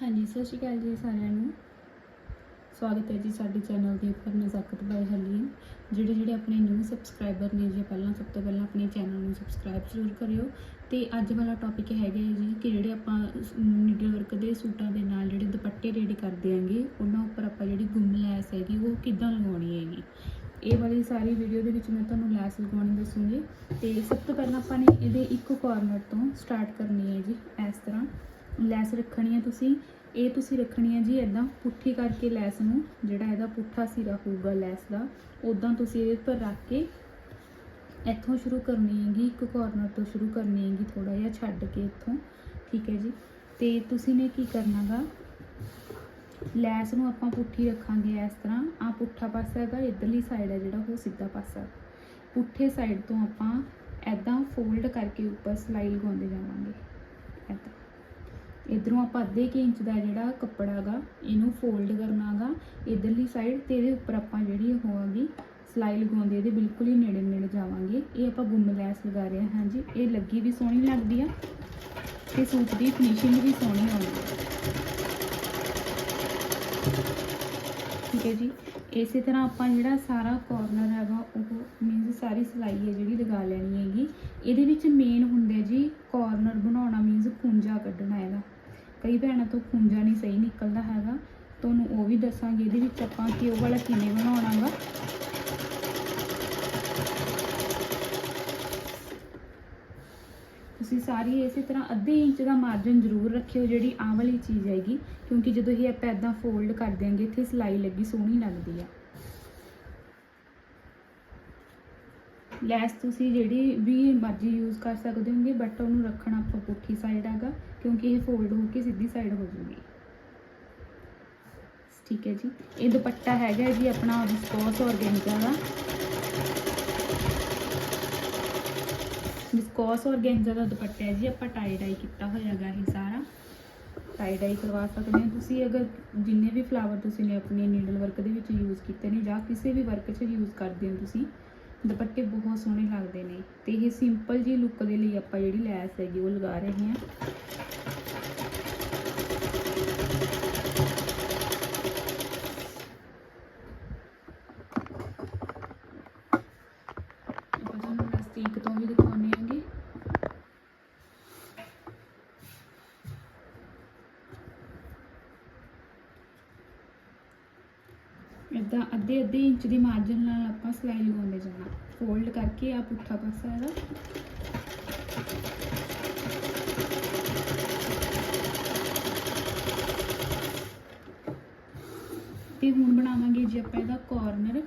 ਹਾਂਜੀ, ਸਤਿ ਸ਼੍ਰੀ ਅਕਾਲ ਜੀ ਸਾਰਿਆਂ ਨੂੰ। ਸਵਾਗਤ ਹੈ ਜੀ ਸਾਡੇ ਚੈਨਲ ਦੇ ਉੱਪਰ ਨਜ਼ਾਕਤ ਬਾਈ ਹਲੀਮ ਜਿਹੜੇ ਜਿਹੜੇ ਆਪਣੇ ਨਿਊ ਸਬਸਕ੍ਰਾਈਬਰ ਨੇ ਜੀ ਪਹਿਲਾਂ ਸਭ ਤੋਂ ਪਹਿਲਾਂ ਆਪਣੇ ਚੈਨਲ ਨੂੰ ਸਬਸਕ੍ਰਾਈਬ ਜ਼ਰੂਰ ਕਰਿਓ। ਤੇ ਅੱਜ ਵਾਲਾ ਟੌਪਿਕ ਹੈਗਾ ਹੈ ਜੀ ਕਿ ਜਿਹੜੇ ਆਪਾਂ ਨੀਡਲ ਵਰਕ ਦੇ ਸੂਟਾਂ ਦੇ ਨਾਲ ਜਿਹੜੇ ਦੁਪੱਟੇ ਰੈਡੀ ਕਰਦੇ ਆਂਗੇ ਉਹਨਾਂ ਉੱਪਰ ਆਪਾਂ ਜਿਹੜੀ ਗੁੰਮ ਲੈਸ ਹੈਗੀ, ਉਹ ਕਿੱਦਾਂ ਲਗਾਉਣੀ ਹੈਗੀ। ਇਹ ਵਾਲੀ ਸਾਰੀ ਵੀਡੀਓ ਦੇ ਵਿੱਚ ਮੈਂ ਤੁਹਾਨੂੰ ਲੈਸ ਲਗਾਉਣੀ ਦੱਸੂਗੀ। ਤੇ ਸਭ ਤੋਂ ਪਹਿਲਾਂ ਆਪਾਂ ਨੇ ਇਹਦੇ ਇੱਕ ਕਾਰਨਰ ਤੋਂ ਸਟਾਰਟ ਕਰਨੀ ਹੈ ਜੀ, ਇਸ ਤਰ੍ਹਾਂ। ਲੈਸ ਰੱਖਣੀ ਹੈ ਤੁਸੀਂ। ਇਹ ਤੁਸੀਂ ਰੱਖਣੀ ਹੈ ਜੀ ਇਦਾਂ ਪੁੱਠੀ ਕਰਕੇ ਲੈਸ ਨੂੰ, ਜਿਹੜਾ ਇਹਦਾ ਪੁੱਠਾ ਸਿਰਾ ਹੋਊਗਾ ਲੈਸ ਦਾ ਉਦਾਂ ਤੁਸੀਂ ਇਹਦੇ ਉੱਪਰ ਰੱਖ ਕੇ ਇੱਥੋਂ ਸ਼ੁਰੂ ਕਰਨੀ ਹੈਗੀ, ਇੱਕ ਕਾਰਨਰ ਤੋਂ ਸ਼ੁਰੂ ਕਰਨੀ ਹੈਗੀ ਥੋੜਾ ਜਿਹਾ ਛੱਡ ਕੇ ਇੱਥੋਂ, ਠੀਕ ਹੈ ਜੀ। ਤੇ ਤੁਸੀਂ ਨੇ ਕੀ ਕਰਨਾਗਾ ਲੈਸ ਨੂੰ ਆਪਾਂ ਪੁੱਠੀ ਰੱਖਾਂਗੇ ਇਸ ਤਰ੍ਹਾਂ। ਆ ਪੁੱਠਾ ਪਾਸਾ ਹੈਗਾ, ਇਧਰਲੀ ਸਾਈਡ ਹੈ ਜਿਹੜਾ, ਉਹ ਸਿੱਧਾ ਪਾਸਾ। ਪੁੱਠੇ ਸਾਈਡ ਤੋਂ ਆਪਾਂ ਐਦਾਂ ਫੋਲਡ ਕਰਕੇ ਉੱਪਰ ਸਲਾਈ ਲਗਾਉਂਦੇ ਜਾਵਾਂਗੇ। ਐਦਾਂ ਇਧਰੋਂ ਆਪਾਂ ਅੱਧੇ ਕੁ ਇੰਚ ਦਾ ਜਿਹੜਾ ਕੱਪੜਾ ਹੈਗਾ ਇਹਨੂੰ ਫੋਲਡ ਕਰਨਾ ਹੈਗਾ ਇਧਰਲੀ ਸਾਈਡ ਤੇ ਇਹਦੇ ਉੱਪਰ ਆਪਾਂ ਜਿਹੜੀ ਹੋਵਾਂਗੀ ਹੈਗੀ, ਸਲਾਈ ਲਗਾਉਂਦੇ ਇਹਦੇ ਬਿਲਕੁਲ ਹੀ ਨੇੜੇ ਨੇੜੇ ਜਾਵਾਂਗੇ। ਇਹ ਆਪਾਂ ਗੁੰਮ ਲੈਸ ਲਗਾ ਰਹੇ ਹਾਂ, ਹਾਂਜੀ। ਇਹ ਲੱਗੀ ਵੀ ਸੋਹਣੀ ਲੱਗਦੀ ਆ ਤੇ ਸੂਟ ਦੀ ਫਿਨਿਸ਼ਿੰਗ ਵੀ ਸੋਹਣੀ ਆਉਂਦੀ ਠੀਕ ਹੈ ਜੀ। ਇਸੇ ਤਰ੍ਹਾਂ ਆਪਾਂ ਜਿਹੜਾ ਸਾਰਾ ਕਾਰਨਰ ਹੈਗਾ, ਉਹ ਮੀਨਸ ਸਾਰੀ ਸਲਾਈ ਹੈ ਜਿਹੜੀ ਲਗਾ ਲੈਣੀ ਹੈਗੀ। ਇਹਦੇ ਵਿੱਚ ਮੇਨ ਹੁੰਦਾ ਜੀ ਕਾਰਨਰ ਬਣਾਉਣਾ ਮੀਨਸ ਖੁੰਝਾ ਕੱਢਣਾ ਹੈਗਾ। ਕਈ ਭੈਣਾਂ ਤੋਂ ਖੁੰਝਾ ਨਹੀਂ ਸਹੀ ਨਿਕਲਦਾ ਹੈਗਾ। ਤੁਹਾਨੂੰ ਉਹ ਵੀ ਦੱਸਾਂਗੇ ਇਹਦੇ ਵਿੱਚ ਆਪਾਂ ਘਿਓ ਵਾਲਾ ਕਿਵੇਂ ਬਣਾਉਣਾ ਹੈਗਾ ਤੁਸੀਂ ਸਾਰੀ ਇਸੇ ਤਰ੍ਹਾਂ ਅੱਧੇ ਇੰਚ ਦਾ ਮਾਰਜਨ ਜ਼ਰੂਰ ਰੱਖਿਓ ਜਿਹੜੀ ਆਹ ਵਾਲੀ ਚੀਜ਼ ਹੈਗੀ, ਕਿਉਂਕਿ ਜਦੋਂ ਇਹ ਆਪਾਂ ਇਦਾਂ ਫੋਲਡ ਕਰ ਦਿਆਂਗੇ, ਇੱਥੇ ਸਲਾਈ ਲੱਗੀ ਸੋਹਣੀ ਲੱਗਦੀ ਆ। ਲੈਸ ਤੁਸੀਂ ਜਿਹੜੀ ਵੀ ਮਰਜ਼ੀ ਯੂਜ਼ ਕਰ ਸਕਦੇ ਹੋਗੇ ਬਟ ਉਹਨੂੰ ਰੱਖਣਾ ਆਪਾਂ ਪੁੱਠੀ ਸਾਈਡ ਹੈਗਾ, ਕਿਉਂਕਿ ਇਹ ਫੋਲਡ ਹੋ ਕੇ ਸਿੱਧੀ ਸਾਈਡ ਹੋ ਜੂਗੀ। ਠੀਕ ਹੈ ਜੀ। ਇਹ ਦੁਪੱਟਾ ਹੈਗਾ ਜੀ ਆਪਣਾ ਵਿਸਕੋਸ ਔਰਗੈਂਜਾ ਦਾ ਵਿਸਕੋਸ ਔਰਗੈਂਜਾ ਦਾ ਦੁਪੱਟਾ ਹੈ ਜੀ, ਆਪਾਂ ਟਾਈ ਡਾਈ ਕੀਤਾ ਹੋਇਆ ਹੈਗਾ ਇਹ ਸਾਰਾ। ਟਾਈ ਡਾਈ ਕਰਵਾ ਸਕਦੇ ਹੋ ਤੁਸੀਂ, ਅਗਰ ਜਿੰਨੇ ਵੀ ਫਲਾਵਰ ਤੁਸੀਂ ਨੇ ਆਪਣੇ ਨੀਡਲ ਵਰਕ ਦੇ ਵਿੱਚ ਯੂਜ਼ ਕੀਤੇ ਨੇ ਜਾਂ ਕਿਸੇ ਵੀ ਵਰਕ 'ਚ ਯੂਜ਼ ਕਰਦੇ ਹੋ ਤੁਸੀਂ ਦੁਪੱਟੇ ਬਹੁਤ ਸੋਹਣੇ ਲੱਗਦੇ ਨੇ ਤੇ ਇਹ ਸਿੰਪਲ ਜੀ ਲੁੱਕ ਦੇ ਲਈ ਆਪਾਂ ਜਿਹੜੀ ਲੈਸ ਹੈਗੀ ਉਹ ਲਗਾ ਰਹੇ ਹਾਂ। ਆਪਾਂ ਤੁਹਾਨੂੰ ਨਜ਼ਦੀਕ ਤੋਂ ਵੀ ਦਿਖਾਉਂਦੇ ਆਂਗੇ ਇਦਾਂ ਅੱਧੇ ਅੱਧੇ ਇੰਚ ਦੀ ਮਾਰਜਨ ਨਾਲ ਆਪਾਂ ਸਲਾਈ ਲਗਾਉਂਦੇ ਜਾਣਾ। ਫੋਲਡ ਕਰਕੇ ਆ ਪੁੱਠਾ ਪਾਸਾ ਇਹਦਾ। ਤੇ ਹੁਣ ਬਣਾਵਾਂਗੇ ਜੀ ਆਪਾਂ ਇਹਦਾ ਕਾਰਨਰ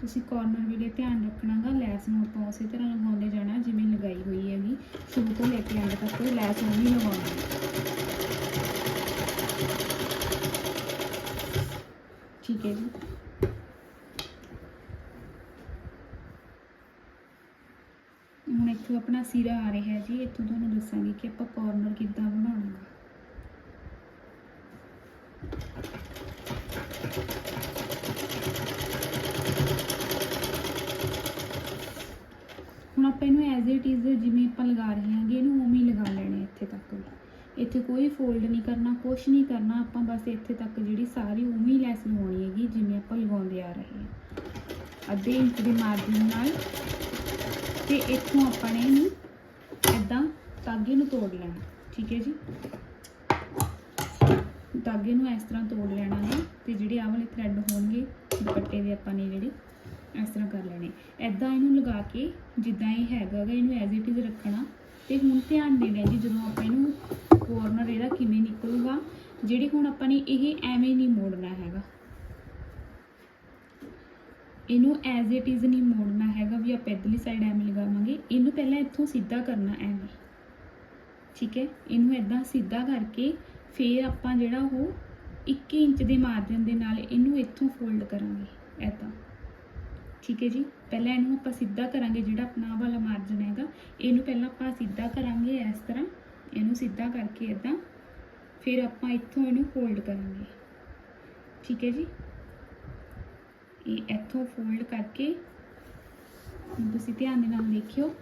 ਤੁਸੀਂ ਕਾਰਨਰ ਵੇਲੇ ਧਿਆਨ ਰੱਖਣਾਗਾ, ਲੈਸ ਨੂੰ ਆਪਾਂ ਉਸੇ ਤਰ੍ਹਾਂ ਲਗਾਉਂਦੇ ਜਾਣਾ, ਜਿਵੇਂ ਲਗਾਈ ਹੋਈ ਹੈਗੀ। ਸ਼ੁਰੂ ਤੋਂ ਲੈ ਕੇ ਅੰਤ ਤੱਕ ਲੈਸ ਨੂੰ ਵੀ ਲਗਾਉਣੀ। ਠੀਕ ਹੈ ਜੀ ਹੁਣ ਇੱਥੋਂ ਆਪਣਾ ਸਿਰਾ ਆ ਰਿਹਾ ਜੀ, ਇੱਥੋਂ ਤੁਹਾਨੂੰ ਦੱਸਾਂਗੇ ਕਿ ਆਪਾਂ ਕਾਰਨਰ ਕਿੱਦਾਂ ਬਣਾਉਣਾ। ਹੈ ਹੁਣ ਆਪਾਂ ਇਹਨੂੰ ਐਜ਼ ਇਟ ਇਜ਼ ਜਿਵੇਂ ਆਪਾਂ ਲਗਾ ਰਹੇ ਹਾਂਗੇ, ਇਹਨੂੰ ਉਵੇਂ ਹੀ ਲਗਾ ਲੈਣੇ ਇੱਥੇ ਤੱਕ। ਇੱਥੇ ਕੋਈ ਫੋਲਡ ਨਹੀਂ ਕਰਨਾ, ਕੁਛ ਨਹੀਂ ਕਰਨਾ, ਆਪਾਂ ਬਸ ਇੱਥੇ ਤੱਕ ਜਿਹੜੀ ਸਾਰੀ ਉਵੇਂ ਹੀ ਲੈਸ ਲਗਾਉਣੀ ਹੈਗੀ, ਜਿਵੇਂ ਆਪਾਂ ਲਗਾਉਂਦੇ ਆ ਰਹੇ ਹਾਂ। ਅੱਧੇ ਇੰਚ ਦੇ ਮਾਰਜਿਨ ਨਾਲ ਤੇ ਇੱਥੋਂ ਆਪਾਂ ਨੇ ਇਹਨੂੰ ਇਦਾਂ ਧਾਗੇ ਨੂੰ ਤੋੜ ਲੈਣਾ, ਠੀਕ ਹੈ ਜੀ? ਧਾਗੇ ਨੂੰ ਇਸ ਤਰ੍ਹਾਂ ਤੋੜ ਲੈਣਾ ਹੈ ਤੇ ਜਿਹੜੇ ਆਹ ਵਾਲੇ ਥ੍ਰੈਡ ਹੋਣਗੇ, ਦੁਪੱਟੇ ਦੇ ਆਪਾਂ ਨੇ ਜਿਹੜੇ, ਇਸ ਤਰ੍ਹਾਂ ਕਰ ਲੈਣੇ। ਐਦਾਂ ਇਹਨੂੰ ਲਗਾ ਕੇ, ਜਿੱਦਾਂ ਇਹ ਹੈਗਾ ਇਹਨੂੰ ਐਜ਼ ਇਟ ਇਜ਼ ਰੱਖਣਾ। ਤੇ ਹੁਣ ਧਿਆਨ ਦੇਣਾ ਜੀ, ਜਦੋਂ ਆਪਾਂ ਇਹਨੂੰ ਕੋਰਨਰ ਇਹਦਾ ਕਿਵੇਂ ਨਿਕਲੂਗਾ, ਜਿਹੜੀ ਹੁਣ ਆਪਾਂ ਨੇ ਇਹ ਐਵੇਂ ਨਹੀਂ ਮੋੜਨਾ ਹੈਗਾ। ਇਹਨੂੰ ਐਜ਼ ਇਟ ਇਜ਼ ਨਹੀਂ ਮੋੜਨਾ ਹੈਗਾ ਵੀ ਆਪਾਂ ਇੱਧਰਲੀ ਸਾਈਡ ਐਵੇਂ ਲਗਾਵਾਂਗੇ। ਇਹਨੂੰ ਪਹਿਲਾਂ ਇੱਥੋਂ ਸਿੱਧਾ ਕਰਨਾ ਐਵੇਂ। ਠੀਕ ਹੈ? ਇਹਨੂੰ ਐਦਾਂ ਸਿੱਧਾ ਕਰਕੇ ਫਿਰ ਆਪਾਂ ਜਿਹੜਾ ਉਹ 1 ਇੰਚ ਦੇ ਮਾਰਜਨ ਦੇ ਨਾਲ ਇਹਨੂੰ ਇੱਥੋਂ ਫੋਲਡ ਕਰਾਂਗੇ। ਐਦਾਂ ਠੀਕ ਹੈ ਜੀ? ਪਹਿਲਾਂ ਇਹਨੂੰ ਆਪਾਂ ਸਿੱਧਾ ਕਰਾਂਗੇ ਜਿਹੜਾ ਆਪਣਾ ਵਾਲਾ ਮਾਰਜਨ ਹੈਗਾ। ਇਹਨੂੰ ਪਹਿਲਾਂ ਆਪਾਂ ਸਿੱਧਾ ਕਰਾਂਗੇ ਇਸ ਤਰ੍ਹਾਂ। ਇਹਨੂੰ ਸਿੱਧਾ ਕਰਕੇ ਇਦਾਂ ਫਿਰ ਆਪਾਂ ਇੱਥੋਂ ਇਹਨੂੰ ਫੋਲਡ ਕਰਾਂਗੇ। ਠੀਕ ਹੈ ਜੀ? ਇਹ ਇੱਥੋਂ ਫੋਲਡ ਕਰਕੇ ਹੁਣ ਤੁਸੀਂ ਧਿਆਨ ਦੇ ਨਾਲ ਦੇਖਿਓ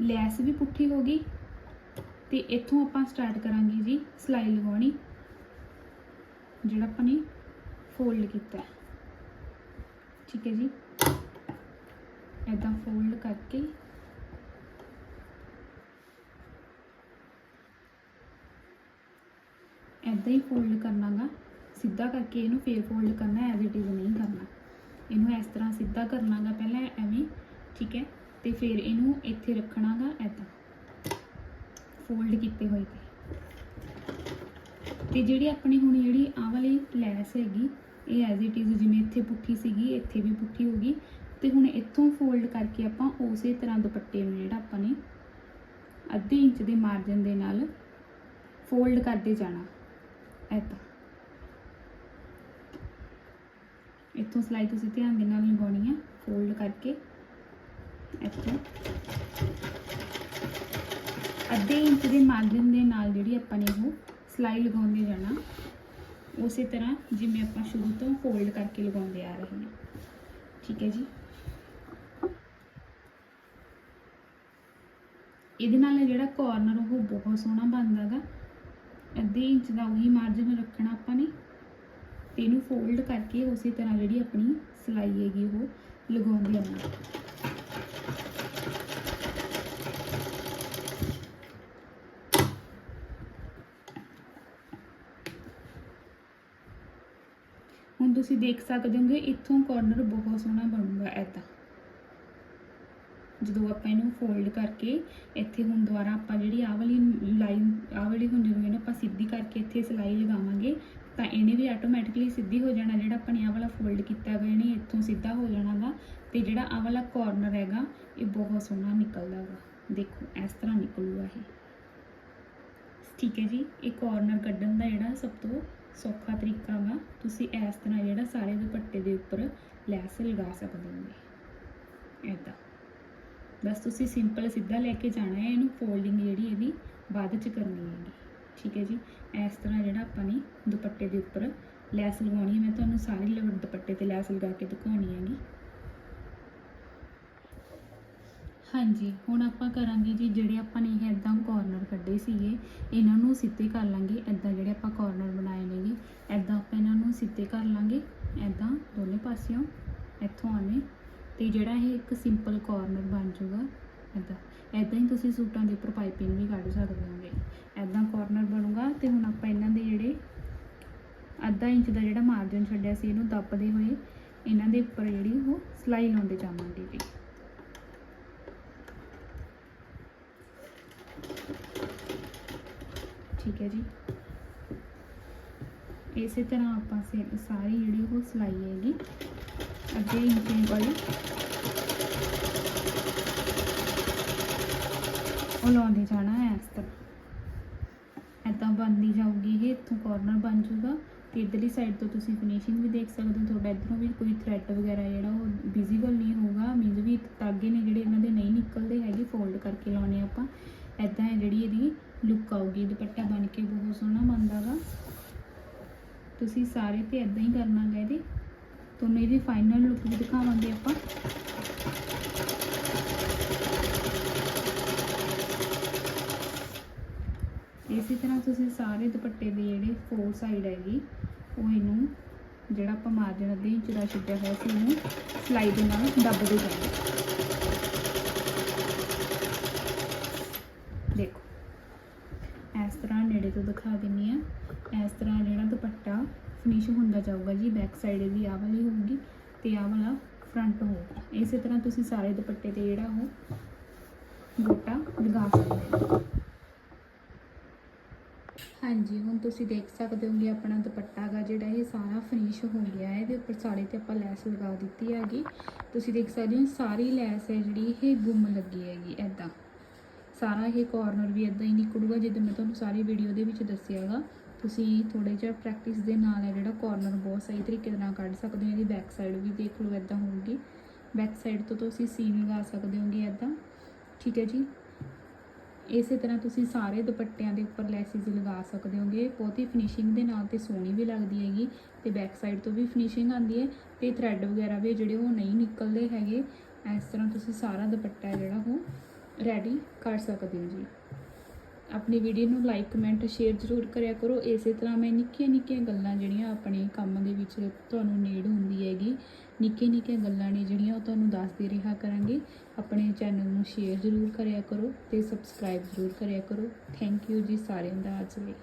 ਲੈਸ ਵੀ ਪੁੱਠੀ ਹੋ ਗਈ ਤੇ ਇੱਥੋਂ ਆਪਾਂ ਸਟਾਰਟ ਕਰਾਂਗੇ ਜੀ ਸਿਲਾਈ ਲਗਾਉਣੀ, ਜਿਹੜਾ ਆਪਾਂ ਨੇ ਫੋਲਡ ਕੀਤਾ। ਠੀਕ ਹੈ ਜੀ। ਐਦਾਂ ਫੋਲਡ ਕਰਕੇ ਐਦਾਂ ਹੀ ਫੋਲਡ ਕਰਨਾਗਾ ਸਿੱਧਾ ਕਰਕੇ ਇਹਨੂੰ ਫੇਰ ਫੋਲਡ ਕਰਨਾ ਐਜ਼ ਇਟ ਇਜ਼ ਨਹੀਂ ਕਰਨਾ। ਇਹਨੂੰ ਇਸ ਤਰ੍ਹਾਂ ਸਿੱਧਾ ਕਰਨਾਗਾ ਪਹਿਲਾਂ ਐਵੇਂ, ਠੀਕ ਹੈ? ਤੇ ਫਿਰ ਇਹਨੂੰ ਇੱਥੇ ਰੱਖਣਾਗਾ ਐਦਾਂ ਫੋਲਡ ਕੀਤੇ ਹੋਏ ਤੇ। ਤੇ ਜਿਹੜੀ ਆਪਣੀ ਹੁਣ ਜਿਹੜੀ ਆਹ ਵਾਲੀ ਲੈਸ ਹੈਗੀ, ਇਹ ਐਜ਼ ਇਟ ਇਜ਼ ਜਿਵੇਂ ਇੱਥੇ ਪੁੱਠੀ ਸੀਗੀ, ਇੱਥੇ ਵੀ ਪੁੱਠੀ ਹੋ ਗਈ। ਤੇ ਹੁਣ ਇੱਥੋਂ ਫੋਲਡ ਕਰਕੇ ਆਪਾਂ ਉਸੇ ਤਰ੍ਹਾਂ ਦੁਪੱਟੇ ਨੂੰ ਜਿਹੜਾ ਆਪਾਂ ਨੇ ਅੱਧੇ ਇੰਚ ਦੇ ਮਾਰਜਨ ਦੇ ਨਾਲ ਫੋਲਡ ਕਰਦੇ ਜਾਣਾ। ਐਦਾਂ ਇੱਥੋਂ ਸਲਾਈ ਤੁਸੀਂ ਧਿਆਨ ਦੇ ਨਾਲ ਲਗਾਉਣੀ ਆ ਫੋਲਡ ਕਰਕੇ। ਇੱਥੋਂ। ਅੱਧੇ ਇੰਚ ਦੇ ਮਾਰਜਨ ਦੇ ਨਾਲ ਜਿਹੜੀ ਆਪਾਂ ਨੇ ਉਹ ਸਲਾਈ ਲਗਾਉਂਦੇ ਜਾਣਾ। ਉਸੇ ਤਰ੍ਹਾਂ ਜਿਵੇਂ ਆਪਾਂ ਸ਼ੁਰੂ ਤੋਂ ਫੋਲਡ ਕਰਕੇ ਲਗਾਉਂਦੇ ਆ ਰਹੇ ਹਾਂ। ਠੀਕ ਹੈ ਜੀ? ਇਹਦੇ ਨਾਲ ਜਿਹੜਾ ਕਾਰਨਰ ਉਹ ਬਹੁਤ ਸੋਹਣਾ ਬਣਦਾਗਾ ਅੱਧੇ ਇੰਚ ਦਾ ਉਹੀ ਮਾਰਜਨ ਰੱਖਣਾ ਆਪਾਂ ਨੇ। ਤੇ ਇਹਨੂੰ ਫੋਲਡ ਕਰਕੇ ਉਸੇ ਤਰ੍ਹਾਂ ਜਿਹੜੀ ਆਪਣੀ ਸਿਲਾਈ ਹੈਗੀ ਉਹ ਲਗਾਉਂਦੇ ਆਉਣਾ ਹੁਣ ਤੁਸੀਂ ਦੇਖ ਸਕਦੇ ਹੋਗੇ, ਇੱਥੋਂ ਕਾਰਨਰ ਬਹੁਤ ਸੋਹਣਾ ਬਣੂਗਾ ਐਦਾਂ ਜਦੋਂ ਆਪਾਂ ਇਹਨੂੰ ਫੋਲਡ ਕਰਕੇ ਇੱਥੇ ਹੁਣ ਦੁਬਾਰਾ ਆਪਾਂ ਜਿਹੜੀ ਆਹ ਵਾਲੀ ਲਾਈਨ ਆਹ ਵਾਲੀ ਹੁਣ ਜਦੋਂ ਇਹਨੂੰ ਆਪਾਂ ਸਿੱਧੀ ਕਰਕੇ ਇੱਥੇ ਸਿਲਾਈ ਲਗਾਵਾਂਗੇ, ਤਾਂ ਇਹਨੇ ਵੀ ਆਟੋਮੈਟਿਕਲੀ ਸਿੱਧੀ ਹੋ ਜਾਣਾ ਜਿਹੜਾ ਆਪਾਂ ਨੇ ਆਹ ਵਾਲਾ ਫੋਲਡ ਕੀਤਾ ਹੈਗਾ, ਇਹਨੇ ਇੱਥੋਂ ਸਿੱਧਾ ਹੋ ਜਾਣਾਗਾ ਤੇ ਜਿਹੜਾ ਆਹ ਵਾਲਾ ਕਾਰਨਰ ਹੈਗਾ, ਇਹ ਬਹੁਤ ਸੋਹਣਾ ਨਿਕਲਦਾ ਹੈਗਾ ਦੇਖੋ, ਇਸ ਤਰ੍ਹਾਂ ਨਿਕਲੂਗਾ ਇਹ। ਠੀਕ ਹੈ ਜੀ, ਇਹ ਕਾਰਨਰ ਕੱਢਣ ਦਾ ਜਿਹੜਾ ਸਭ ਤੋਂ ਸੌਖਾ ਤਰੀਕਾ ਵਾ ਤੁਸੀਂ ਇਸ ਤਰ੍ਹਾਂ ਜਿਹੜਾ ਸਾਰੇ ਦੁਪੱਟੇ ਦੇ ਉੱਪਰ ਲੈਸ ਲਗਾ ਸਕਦੇ ਹੋ। ਐਦਾਂ ਬਸ ਤੁਸੀਂ ਸਿੰਪਲ ਸਿੱਧਾ ਲੈ ਕੇ ਜਾਣਾ ਹੈ, ਇਹਨੂੰ ਫੋਲਡਿੰਗ ਜਿਹੜੀ ਇਹਦੀ ਬਾਅਦ ਚ ਕਰਨੀ ਹੈਗੀ। ਠੀਕ ਹੈ ਜੀ? ਇਸ ਤਰ੍ਹਾਂ ਜਿਹੜਾ ਆਪਾਂ ਨੇ ਦੁਪੱਟੇ ਦੇ ਉੱਪਰ ਲੈਸ ਲਗਾਉਣੀ ਹੈ, ਮੈਂ ਤੁਹਾਨੂੰ ਸਾਰੀ ਲ- ਦੁਪੱਟੇ ਤੇ ਲੈਸ ਲਗਾ ਕੇ ਦਿਖਾਉਣੀ ਹੈਗੀ। ਹਾਂਜੀ, ਹੁਣ ਆਪਾਂ ਕਰਾਂਗੇ ਜੀ, ਜਿਹੜੇ ਆਪਾਂ ਨੇ ਇਹ ਇਦਾਂ ਕਾਰਨਰ ਕੱਢੇ ਸੀਗੇ, ਇਹਨਾਂ ਨੂੰ ਸਿੱਧੇ ਕਰ ਲਾਂਗੇ ਇਦਾਂ ਜਿਹੜੇ ਆਪਾਂ ਕਾਰਨਰ ਬਣਾਏ ਨੇਗੇ ਇਦਾਂ ਆਪਾਂ ਇਹਨਾਂ ਨੂੰ ਸਿੱਧੇ ਕਰ ਲਾਂਗੇ ਇਦਾਂ ਦੋਨੇ ਪਾਸਿਓਂ, ਇੱਥੋਂ ਆਵੇਂ ਤੇ ਜਿਹੜਾ ਇਹ ਇੱਕ ਸਿੰਪਲ ਕਾਰਨਰ ਬਣ ਜਾਊਗਾ ਇਦਾਂ ਇਦਾਂ ਹੀ ਤੁਸੀਂ ਸੂਟਾਂ ਦੇ ਉੱਪਰ ਪਾਈਪਿੰਗ ਵੀ ਕੱਢ ਸਕਦੇ ਹੋਗੇ ਇਦਾਂ ਕਾਰਨਰ ਬਣੂਗਾ ਤੇ ਹੁਣ ਆਪਾਂ ਇਹਨਾਂ ਦੇ ਜਿਹੜੇ ਅੱਧਾ ਇੰਚ ਦਾ ਜਿਹੜਾ ਮਾਰਜਨ ਛੱਡਿਆ ਸੀ, ਇਹਨੂੰ ਦੱਬਦੇ ਹੋਏ ਇਹਨਾਂ ਦੇ ਉੱਪਰ ਜਿਹੜੀ ਉਹ ਸਿਲਾਈ ਲਾਉਂਦੇ ਜਾਵਾਂਗੇ ਜੀ ਠੀਕ ਹੈ ਜੀ। ਇਸੇ ਤਰ੍ਹਾਂ ਆਪਾਂ ਸੇ- ਸਾਰੀ ਜਿਹੜੀ ਉਹ ਸਿਲਾਈ ਹੈਗੀ ਅੱਗੇ ਇੰਚ ਵਾਲੀ ਉਹ ਲਾਉਂਦੇ ਜਾਣਾ ਹੈ ਇਸ ਤਰ੍ਹਾਂ। ਐਦਾਂ ਬਣਦੀ ਜਾਊਗੀ ਇਹ, ਇੱਥੋਂ ਕਾਰਨਰ ਬਣ ਜਾਊਗਾ। ਤੇ ਇਧਰਲੀ ਸਾਈਡ ਤੋਂ ਤੁਸੀਂ ਫਿਨਿਸ਼ਿੰਗ ਵੀ ਦੇਖ ਸਕਦੇ ਹੋ। ਤੁਹਾਡਾ ਇਧਰੋਂ ਵੀ ਕੋਈ ਥ੍ਰੈਡ ਵਗੈਰਾ ਜਿਹੜਾ ਉਹ ਵਿਜ਼ੀਬਲ ਨਹੀਂ ਹੋਊਗਾ। ਮੀਨਸ ਵੀ ਤਾਗੇ ਨੇ ਜਿਹੜੇ ਇਹਨਾਂ ਦੇ ਨਹੀਂ ਨਿਕਲਦੇ ਹੈਗੇ ਫੋਲਡ ਕਰਕੇ ਲਾਉਣੇ ਆਪਾਂ। ਐਦਾਂ ਹੈ ਜਿਹੜੀ ਇਹਦੀ ਲੁੱਕ ਆਊਗੀ, ਦੁਪੱਟਾ ਬਣ ਕੇ ਬਹੁਤ ਸੋਹਣਾ ਬਣਦਾ ਗਾ ਤੁਸੀਂ ਸਾਰੇ ਤੇ ਐਦਾਂ ਹੀ ਕਰਨਾ ਗਾ ਇਹਦੇ। ਤੁਹਾਨੂੰ ਇਹਦੀ ਫਾਈਨਲ ਲੁੱਕ ਵੀ ਦਿਖਾਵਾਂਗੇ ਆਪਾਂ। ਇਸੇ ਤਰ੍ਹਾਂ ਤੁਸੀਂ ਸਾਰੇ ਦੁਪੱਟੇ ਦੇ ਜਿਹੜੇ ਫੋਰ ਸਾਈਡ ਹੈਗੀ, ਉਹ ਇਹਨੂੰ ਜਿਹੜਾ ਆਪਾਂ ਮਾਰਜਨ ਅੱਧੇ ਇੰਚ ਦਾ ਛੱਡਿਆ ਹੋਇਆ ਸੀ, ਇਹਨੂੰ ਸਲਾਈ ਦੇ ਨਾਲ ਦੱਬਦੇ ਜਾਣਾ। ਦੇਖੋ, ਇਸ ਤਰ੍ਹਾਂ ਨੇੜੇ ਤੋਂ ਦਿਖਾ ਦਿੰਨੀ ਆ। ਇਸ ਤਰ੍ਹਾਂ ਜਿਹੜਾ ਦੁਪੱਟਾ ਫਿਨਿਸ਼ ਹੁੰਦਾ ਜਾਊਗਾ ਜੀ ਬੈਕ ਸਾਈਡ ਇਹਦੀ ਆਹ ਵਾਲੀ ਹੋਊਗੀ ਤੇ ਆਹ ਵਾਲਾ ਫਰੰਟ ਹੋਊਗਾ। ਇਸੇ ਤਰ੍ਹਾਂ ਤੁਸੀਂ ਸਾਰੇ ਦੁਪੱਟੇ ਤੇ ਜਿਹੜਾ ਉਹ ਗੋਟਾ ਲਗਾ ਸਕਦੇ ਹੋ। ਹਾਂਜੀ, ਹੁਣ ਤੁਸੀਂ ਦੇਖ ਸਕਦੇ ਹੋਗੇ ਆਪਣਾ ਦੁਪੱਟਾ ਗਾ ਜਿਹੜਾ ਇਹ ਸਾਰਾ ਫਿਨਿਸ਼ ਹੋ ਗਿਆ। ਹੈ ਇਹਦੇ ਉੱਪਰ ਸਾੜੇ ਤੇ ਆਪਾਂ ਲੈਸ ਲਗਾ ਦਿੱਤੀ ਹੈਗੀ। ਤੁਸੀਂ ਦੇਖ ਸਕਦੇ ਹੋ ਸਾਰੀ ਲੈਸ ਹੈ ਜਿਹੜੀ, ਇਹ ਗੁੰਮ ਲੱਗੀ ਹੈਗੀ ਐਦਾਂ ਸਾਰਾ ਇਹ ਕਾਰਨਰ ਵੀ ਇਦਾਂ ਹੀ ਨਿਕਲੂਗਾ ਜਿੱਦਾਂ ਮੈਂ ਤੁਹਾਨੂੰ ਸਾਰੀ ਵੀਡੀਓ ਦੇ ਵਿੱਚ ਦੱਸਿਆਗਾ ਤੁਸੀਂ ਥੋੜੇ ਜਿਹਾ ਪ੍ਰੈਕਟਿਸ ਦੇ ਨਾਲ ਹੈ ਜਿਹੜਾ ਕਾਰਨਰ ਬਹੁਤ ਸਹੀ ਤਰੀਕੇ ਦੇ ਨਾਲ ਕੱਢ ਸਕਦੇ ਹੋ, ਇਹਦੀ ਬੈਕ ਸਾਈਡ ਵੀ ਦੇਖ ਲਓ ਇਦਾਂ ਹੋਊਗੀ। ਬੈਕ ਸਾਈਡ ਤੋਂ ਤੁਸੀਂ ਸੀਨ ਲਗਾ ਸਕਦੇ ਹੋਗੇ ਇਦਾਂ ਠੀਕ ਹੈ ਜੀ? ਇਸੇ ਤਰ੍ਹਾਂ ਤੁਸੀਂ ਸਾਰੇ ਦੁਪੱਟਿਆਂ ਦੇ ਉੱਪਰ ਲੈਸਿਸ ਲਗਾ ਸਕਦੇ ਹੋਗੇ। ਬਹੁਤ ਹੀ ਫਿਨਿਸ਼ਿੰਗ ਦੇ ਨਾਲ ਤੇ ਸੋਹਣੀ ਵੀ ਲੱਗਦੀ ਹੈਗੀ ਤੇ ਬੈਕ ਸਾਈਡ ਤੋਂ ਵੀ ਫਿਨਿਸ਼ਿੰਗ ਆਉਂਦੀ ਹੈ ਤੇ ਥ੍ਰੈਡ ਵਗੈਰਾ ਵੀ ਜਿਹੜੇ ਉਹ ਨਹੀਂ ਨਿਕਲਦੇ ਹੈਗੇ। ਇਸ ਤਰ੍ਹਾਂ ਤੁਸੀਂ ਸਾਰਾ ਦੁਪੱਟਾ ਜਿਹੜਾ ਉਹ ਰੈਡੀ ਕਰ ਸਕਦੇ ਹੋ ਜੀ। ਆਪਣੀ ਵੀਡੀਓ ਨੂੰ ਲਾਈਕ ਕਮੈਂਟ ਸ਼ੇਅਰ ਜ਼ਰੂਰ ਕਰਿਆ ਕਰੋ। ਇਸੇ ਤਰ੍ਹਾਂ ਮੈਂ ਨਿੱਕੀਆਂ ਨਿੱਕੀਆਂ ਗੱਲਾਂ ਜਿਹੜੀਆਂ ਆਪਣੇ ਕੰਮ ਦੇ ਵਿੱਚ ਤੁਹਾਨੂੰ ਨੀਡ ਹੁੰਦੀ ਹੈਗੀ, ਨਿੱਕੀਆਂ ਨਿੱਕੀਆਂ ਗੱਲਾਂ ਨੇ ਜਿਹੜੀਆਂ ਉਹ ਤੁਹਾਨੂੰ ਦੱਸਦੇ ਰਿਹਾ ਕਰਾਂਗੇ। ਆਪਣੇ ਚੈਨਲ ਨੂੰ ਸ਼ੇਅਰ ਜ਼ਰੂਰ ਕਰਿਆ ਕਰੋ ਤੇ ਸਬਸਕ੍ਰਾਈਬ ਜ਼ਰੂਰ ਕਰਿਆ ਕਰੋ। ਥੈਂਕ ਯੂ ਜੀ ਸਾਰਿਆਂ ਦਾ ਅੱਜ ਲਈ।